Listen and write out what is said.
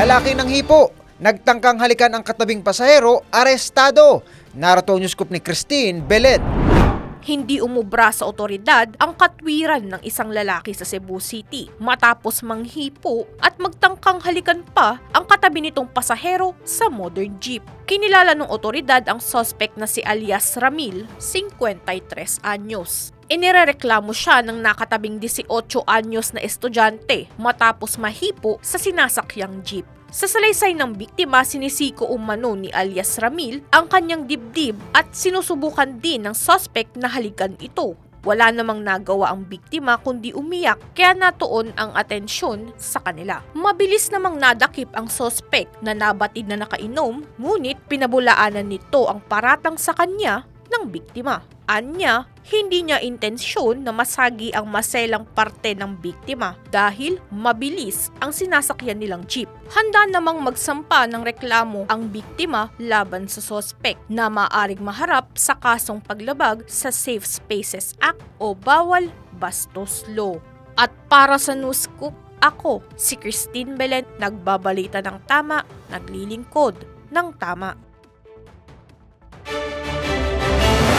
Lalaki ng hipo, nagtangkang halikan ang katabing pasahero, arestado. Narito ang news scoop ni Christine Belen. Hindi umubra sa otoridad ang katwiran ng isang lalaki sa Cebu City matapos manghipo at magtangkang halikan pa ang katabi nitong pasahero sa modern jeep. Kinilala ng otoridad ang suspect na si alias Ramil, 53 anyos. Inirereklamo siya ng nakatabing 18 anyos na estudyante matapos mahipo sa sinasakyang jeep. Sa salaysay ng biktima, sinisiko umano ni alias Ramil ang kanyang dibdib at sinusubukan din ng suspect na halikan ito. Wala namang nagawa ang biktima kundi umiyak kaya natuon ang atensyon sa kanila. Mabilis namang nadakip ang suspect na nabatid na nakainom ngunit pinabulaanan nito ang paratang sa kanya ng biktima. Anya, hindi niya intensyon na masagi ang maselang parte ng biktima dahil mabilis ang sinasakyan nilang jeep. Handa namang magsampa ng reklamo ang biktima laban sa sospek na maaring maharap sa kasong paglabag sa Safe Spaces Act o Bawal Bastos Law. At para sa News Scoop, ako, si Christine Belen, nagbabalita ng tama, naglilingkod ng tama.